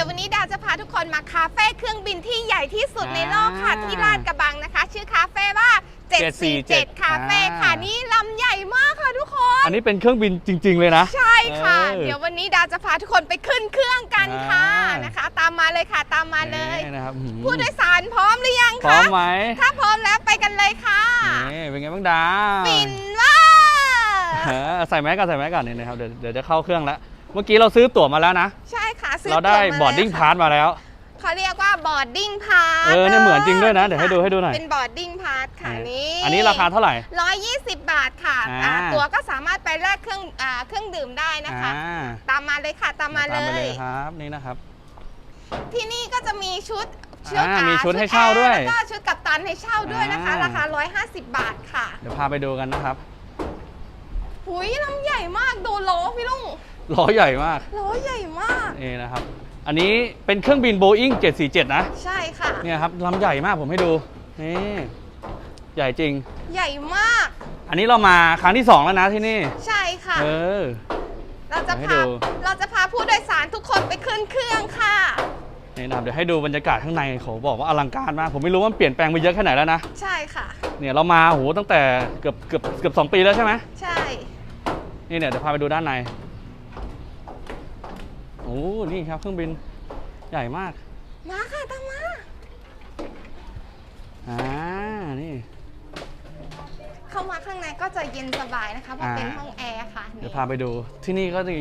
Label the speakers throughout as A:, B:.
A: ดี๋ยววันนี้ดาวจะพาทุกคนมาคาเฟ่เครื่องบินที่ใหญ่ที่สุดในโลกค่ะ
B: อ่า
A: ที่ลาดกระบังนะคะ ชื่อคาเฟ่ว่า 747
B: 747
A: คาเฟ่ค่ะ
B: อ่านี่
A: นี่ลำใหญ่มากค่ะทุกคน
B: อันนี้เป็นเครื่องบินจริง ๆ เลยนะ
A: ใช่ค่ะ
B: เออ
A: เดี๋ยววันนี้ดาวจะพาทุกคนไปขึ้นเครื่องกันค่ะ
B: อ่าน
A: นะคะ ตามมาเลยค่ะตามมาเลย
B: นี่นะครับหืม
A: ผู้โดยสารพร้อมหรือยัง
B: พร้อ
A: คะ
B: มไหม
A: ถ้าพร้อมแล้วไปกันเลยค่ะ
B: นี่เป็นไงบ้างดาว
A: ฟินว่า
B: เออใส่แมสก่อนใส่แมสก่อนนี่นะครับเดี๋ยวเดี๋ยวจะเข้าเครื่องแล้วเมื่อกี้เราซื้อตั๋วมาแล้วนะ
A: ใช่ ค่ะซื้อ
B: เราได้
A: ตั๋วม
B: บอร์ดดิ้ง
A: แล้ว
B: พา
A: ค่ะ
B: สมาแล้ว
A: เขาเรียกว่าบอร์ดดิ้งพาส
B: เออเนี่ยเหมือนจริงด้วยนะเดี๋ยวให้ดูให้ดูหน่อย
A: เป็นบอร์ดดิ้งพาสค่ะนี่
B: อันนี้ราคาเท่าไหร่
A: 120 บาทค่ะ
B: อ่า
A: อ่าตั๋วก็สามารถไปแลกเครื่องอ่าเครื่องดื่มได้นะคะ
B: อ่า
A: ตามมาเลยค่ะตามมาเล
B: ตามไปเลย
A: ย
B: ครับนี่นะครับ
A: ที่นี่ก็จะมีชุด
B: อ่า
A: อ่า
B: มีชุดให้เช่าด้วย
A: แอร์แล้วก็ชุดกัปตันให้เช่าด้วยนะคะ
B: อ่า
A: ราคา 150 บาทค่ะ
B: เดี๋ยวพาไปดูกันนะครับ
A: หุยลำใหญ่มากดูโลพี่ลุง
B: ล้อใหญ่มาก
A: โลใหญ่มาก
B: นี่นะครับ อันนี้เป็นเครื่องบิน Boeing 747 นะ
A: ใช่ค่ะ
B: เนี่ยครับลำใหญ่มากผมให้ดู นี่ ใหญ่จริง
A: ใหญ่มาก
B: อันนี้เรามาครั้งที่ 2 แล้วนะที่นี่
A: ใช่ค่ะ
B: เออ
A: เราจะ
B: ให้
A: พา
B: ดู
A: เราจะพาผู้โดยสารทุกคนไปขึ้นเครื่องค่ะ
B: นี่นะครับเดี๋ยวให้ดูบรรยากาศข้างในเขาบอกว่าอลังการมาก ผมไม่รู้ว่ามันเปลี่ยนแปลงไปเยอะแค่ไหนแล้วนะ
A: ใช่ค่ะ
B: เนี่ยเรามาโหตั้งแต่เกือบเกือบเกือบสองปีแล้วใช่ไหม
A: ใช่
B: นี่เนี่ยเดี๋ยวพาไปดูด้านในโอ้นี่ครับเครื่องบินใหญ่มาก
A: มาค่ะตามมา
B: อ่า นี่
A: เข้ามาข้างในก็จะเย็นสบายนะคะเพราะ
B: อ่า
A: เป็นห้องแอร์ค่ะ
B: เดี๋ยว
A: นี่
B: พาไปดูที่นี่ก็จะ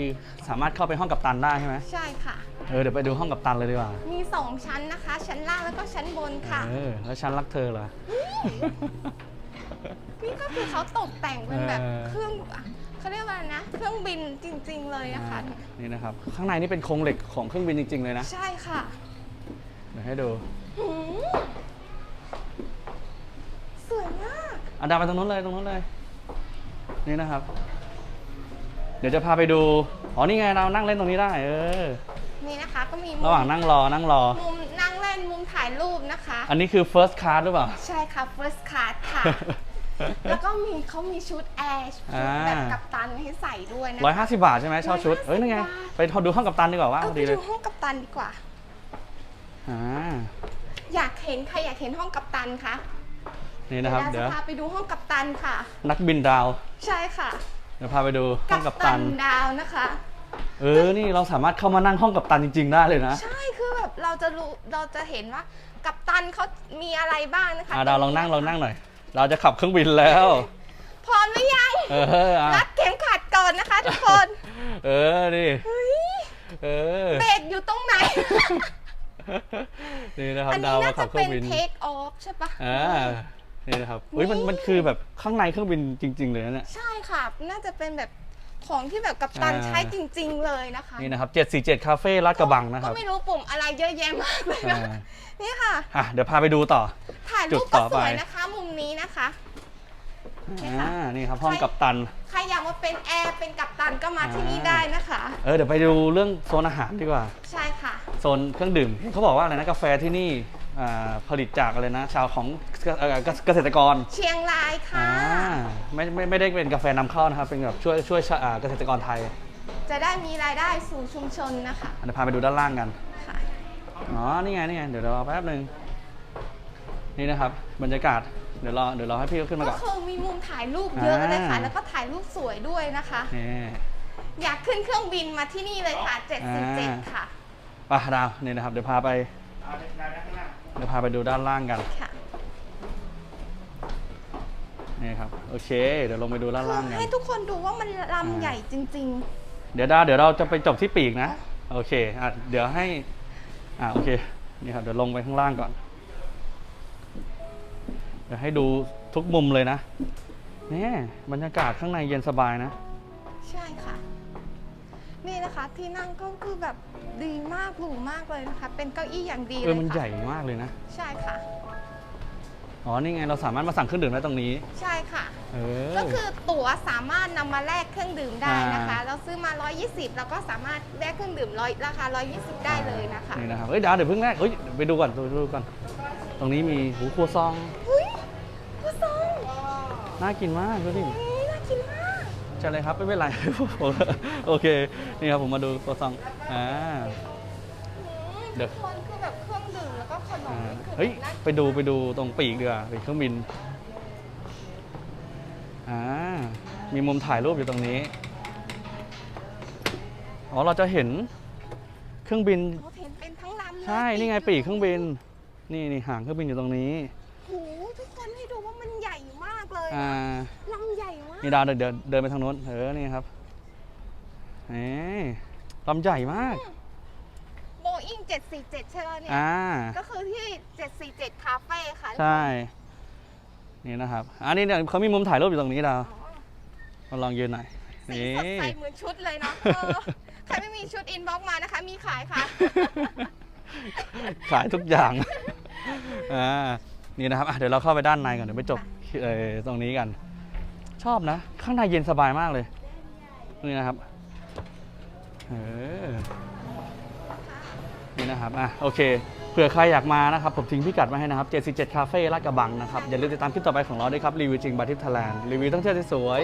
B: สามารถเข้าไปห้องกัปตันได้ใช่ไหม
A: ใช่ค่ะ
B: เออเดี๋ยวไปดูห้องกัปตันเลยดีกว่า
A: มี 2 ชั้นนะคะ ชั้นล่างแล้วก็ชั้นบนค่ะ
B: เออแล้วฉันรักเธอเหรอ
A: นี่ก็คือเขาตกแต่งเป็นแบบ
B: เออ
A: เครื่องอะ เขาเรียกว่าอะไรนะ เครื่องบินจริง ๆ เลยอะค่ะ
B: นี่นะครับ ข้างในนี่เป็นโครงเหล็กของเครื่องบินจริง ๆ เลยนะ
A: ใช่ค่ะ
B: เดี๋ยวให้ดู
A: หืมสวยมาก
B: อันดาไปตรงนู้นเลยตรงนู้นเลย นี่นะครับ เดี๋ยวจะพาไปดู อ๋อนี่ไงเรานั่งเล่นตรงนี้ได้ เออ
A: นี่นะคะก็มีมุ
B: ระหว่าง
A: ม
B: นั่งรอนั่งรอ
A: มุมนั่งเล่นมุมถ่ายรูปนะคะ
B: อันนี้คือ first class หรือเปล่า
A: ใช่ค่ะ first class ค่ะ แล้วก็มีเขามีชุดแอร์ชุด
B: อ่า
A: แบบกัปตันให้ใส่ด้วยนะ
B: ร้อยห้าสิบบาทใช่ไหมเช่าชุด
A: 150
B: เอ้ยนั่นไง
A: บาท
B: ไปดูห้องกัปตันดีกว่าว่า
A: เอา
B: พอ
A: ไป
B: ดีเล
A: ดู
B: ย
A: ห้องกัปตันดีกว่า
B: อ่า
A: อยากเห็นใครอยากเห็นห้องกัปตันคะ
B: นี่นะครับ
A: เดี๋
B: เดี๋
A: ย
B: ยวว
A: จะพาไปดูห้องกัปตันค่ะ
B: นักบินดาว
A: ใช่ค่ะ
B: เดี๋ยวพาไปดูห้องกัปตัน
A: ดาวนะคะ
B: เออ นี่เราสามารถเข้ามานั่งห้องกัปตันจริง ๆ ได้เลยนะ
A: ใช่คือแบบเราจะรู้เราจะเห็นว่ากัปตันเขามีอะไรบ้างนะคะ
B: อ่าดาวลองนั่งลองนั่งหน่อย เราจะขับเครื่องบินแล้ว
A: พร้อมหรือยัง
B: เอออะ
A: รัดเข็มขัดก่อนนะคะทุกคน
B: เออนี่
A: เฮ้ย
B: เออ
A: เบรกอยู่ตรงไหน
B: นี่นะครับ
A: อัน
B: ดา
A: นี้
B: ว
A: น่า
B: มาขั
A: จะ
B: บเครื่
A: เป็
B: อนงบิน
A: เทคออฟใช่ปะ
B: อ่า นี่นะครับเฮ้ยมันมันคือแบบข้างในเครื่องบินจริง ๆ เลยนะเนี่ย
A: ใช่ค่ะ น่าจะเป็นแบบของที่แบบกัปตัน
B: อ่า
A: ใช้จริง ๆ เลยนะคะ
B: นี่นะครับ747คาเฟ่ลาดกระบังนะครับ
A: ก็ไม่รู้ปุ่มอะไรเยอะแยะมากเลยนะ
B: อ่า
A: นี่ค่ะ
B: อะเดี๋ยวพาไปดูต่อ
A: ถ่าย
B: จุ
A: รู
B: ด
A: ป
B: ต่
A: ก็
B: อ
A: ส
B: ไป
A: วยนะคะ มุมนี้นะคะนี่ค่ะ
B: อ่านี่ครับห้องกัปตัน
A: ใครอยากมาเป็นแอร์เป็นกัปตันก็มาที่นี่ได้นะคะ
B: เออเดี๋ยวไปดูเรื่องโซนอาหารดีกว่า
A: ใช่ค่ะ
B: โซนเครื่องดื่มเขาบอกว่าอะไรนะกาแฟที่นี่อ่าผลิตจากอะไรนะ ชาวของเอ่อเกษเกษตรกร
A: เชียงรายค่ะ
B: อ่าไม่ไม่ไม่ได้เป็นกาแฟนำเข้านะครับ เป็นแบบช่วยช่วยชาอ่าเกษตรกรไทย
A: จะได้มีรายได้สู่ชุมชนนะคะ
B: เดี๋ยวพาไปดูด้านล่างกัน
A: ค่ะ
B: อ๋อนี่ไงนี่ไงเดี๋ยวรอแป๊บหนึ่ง นี่นะครับบรรยากาศเดี๋ยวรอเดี๋ยวรอให้พี่เขาขึ้นมา
A: ก็
B: ก่อน
A: คือมีมุมถ่ายรูปเยอะเลยค่ะ
B: อ่า
A: แล้วก็ถ่ายรูปสวยด้วยนะคะ
B: นี่
A: อยากขึ้นเครื่องบินมาที่นี่เลยค่ะ 77 ค่ะ
B: ไป่ะดาวนี่นะครับเดี๋ยวพาไปเดี๋ยวพาไปดูด้านล่างกัน
A: ค่ะ
B: นี่ครับโอเค เดี๋ยวลงไปดูด้าน
A: คือ
B: ล่างกัน
A: ให้ทุกคนดูว่ามันลำ
B: อ่า
A: ใหญ่จริง
B: เดี๋ยวดาวเดี๋ยวเราจะไปจบที่ปีกนะ โอเคอะเดี๋ยวให้อะโอเคนี่ครับเดี๋ยวลงไปข้างล่างก่อน เดี๋ยวให้ดูทุกมุมเลยนะนี่บรรยากาศข้างในเย็นสบายนะ
A: ๆใช่ค่ะ นี่นะคะที่นั่งก็คือแบบดีมากหรูมากเลยนะคะ เป็นเก้าอี้อย่างดี
B: เอ
A: เล
B: อยมัน
A: ค่ะ
B: ใหญ่มากเลยนะ
A: ใช่ค่ะ
B: อ๋อ นี่ไงเราสามารถมาสั่งเครื่องดื่มได้ตรงนี้
A: ใช่ค่ะ
B: เออ
A: ก็คือตั๋วสามารถนำมาแลกเครื่องดื่มได้นะคะ
B: อ่า
A: เราซื้อมา 120เราก็สามารถแลกเครื่องดื่มร้อยราคา 120 ได้เลยนะคะ
B: นี่นะครับเฮ้ยดาวเดี๋ยวเพิ่งแรกเฮ้ยเดี๋ยวไปดูก่อนดูดูก่อน ตรงนี้มีหูครัวซอง
A: เฮ้ยผู้ซอง
B: น่ากินมากดูดิ
A: นี่น่ากินมาก
B: ใช่เลยครับไม่เป็นไร โอเค นี่ครับผมมาดูครัวซองอ่า
A: อืม
B: เดี๋ยว
A: ทุกคนคือแบบเครื่องดื่มแล้วก็ขนม
B: อ่า
A: นี่คือ
B: เฮ้ย
A: น่ากิน
B: ไปดูไปดูตรงปีกดีกว่าปีกเครื่องบินอ่ามีมุมถ่ายรูปอยู่ตรงนี้ อ๋อเราจะเห็นเครื่องบิน
A: เขาเห็นเป็นทั้งลำเลย
B: ใช่ นี่ไงปีกเครื่องบิน นี่นี่หางเครื่องบินอยู่ตรงนี้
A: เลย
B: อ่า
A: ลำใหญ่มาก
B: นี่ดาวเดินเดินเดินไปทางโน้นเออนี่ครับเอ๊ลำใหญ่มาก
A: โบอิง747 ใช่ไหมเนี่ย
B: อ่า
A: ก็คือที่ 747 คาเฟ่ค่ะ
B: ใช่ นี่นะครับ อันนี้เนี่ยเขามีมุมถ่ายรูปอยู่ตรงนี้ดาว
A: อ๋อ
B: มาลองยืนหน่อย
A: สี
B: นี่
A: สดใสเหมือนชุดเลยเนาะเออใครไม่มีชุดอินบ็อกมานะคะ มีขายค่ะ
B: ขายทุกอย่าง อ่า นี่นะครับอะเดี๋ยวเราเข้าไปด้านในก่อนเดี๋ยวไปจบเอ่อ ตรงนี้กัน ชอบนะ ข้างในเย็นสบายมากเลย นี่นะครับเออนี่นะครับ อะ โอเค เผื่อใครอยากมานะครับ ผมทิ้งพิกัดมาให้นะครับ 77คาเฟ่ลาดกระบังนะครับ อย่าลืมติดตามคลิปต่อไปของเราด้วยครับ รีวิวจริงบาทิพย์ไทยแลนด์รีวิวท่องเที่ยวสวย